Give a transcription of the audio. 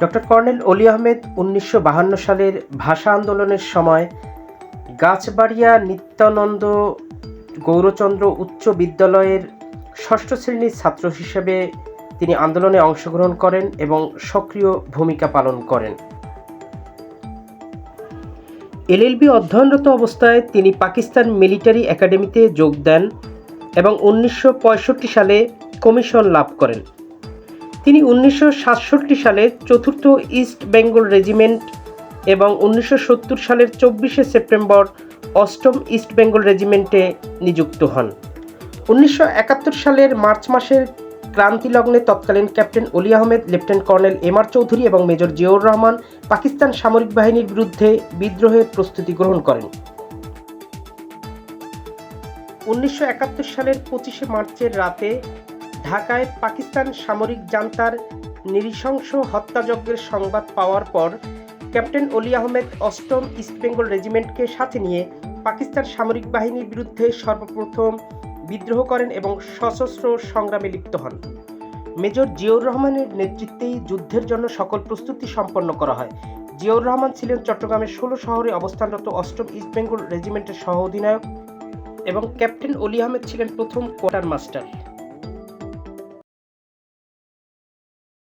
Doctor colonel অলি আহমেদ উনিশশো সালের ভাষা আন্দোলনের সময় গাছবাড়িয়া নিত্যানন্দ গৌরচন্দ্র উচ্চ বিদ্যালয়ের ষষ্ঠ শ্রেণির ছাত্র হিসেবে তিনি আন্দোলনে অংশগ্রহণ করেন এবং সক্রিয় ভূমিকা পালন করেন। এলএলবি অধ্যয়নরত অবস্থায় তিনি পাকিস্তান মিলিটারি একাডেমিতে যোগ দেন এবং উনিশশো পঁয়ষট্টি সালে কমিশন লাভ করেন। তিনি উনিশশো সাতষট্টি সালে চতুর্থ ইস্ট বেঙ্গল রেজিমেন্ট এবং উনিশশো সত্তর সালের চব্বিশে সেপ্টেম্বর অষ্টম ইস্ট বেঙ্গল রেজিমেন্টে নিযুক্ত হন। উনিশশো একাত্তর সালের মার্চ মাসের ক্রান্তি লগ্নে তৎকালীন captain Oli Ahmed, lieutenant colonel M R Chowdhury এবং মেজর জিয়াউর রহমান পাকিস্তান সামরিক বাহিনীর বিরুদ্ধে বিদ্রোহের প্রস্তুতি গ্রহণ করেন। উনিশশো একাত্তর সালের পঁচিশে মার্চের রাতে ঢাকায় পাকিস্তান সামরিক জান্তার নৃশংস হত্যাযজ্ঞের সংবাদ পাওয়ার পর ক্যাপ্টেন অলি আহমেদ অষ্টম ইস্টবেঙ্গল রেজিমেন্টকে সাথে নিয়ে পাকিস্তান সামরিক বাহিনীর বিরুদ্ধে সর্বপ্রথম বিদ্রোহ করেন এবং সশস্ত্র সংগ্রামে লিপ্ত হন। মেজর জিয়াউর রহমানের নেতৃত্বেই যুদ্ধের জন্য সকল প্রস্তুতি সম্পন্ন করা হয়। জিয়াউর রহমান ছিলেন চট্টগ্রামের ষোলো শহরে অবস্থানরত অষ্টম ইস্টবেঙ্গল রেজিমেন্টের সহ অধিনায়ক এবং ক্যাপ্টেন অলি আহমেদ ছিলেন প্রথম কোয়ার্টার মাস্টার।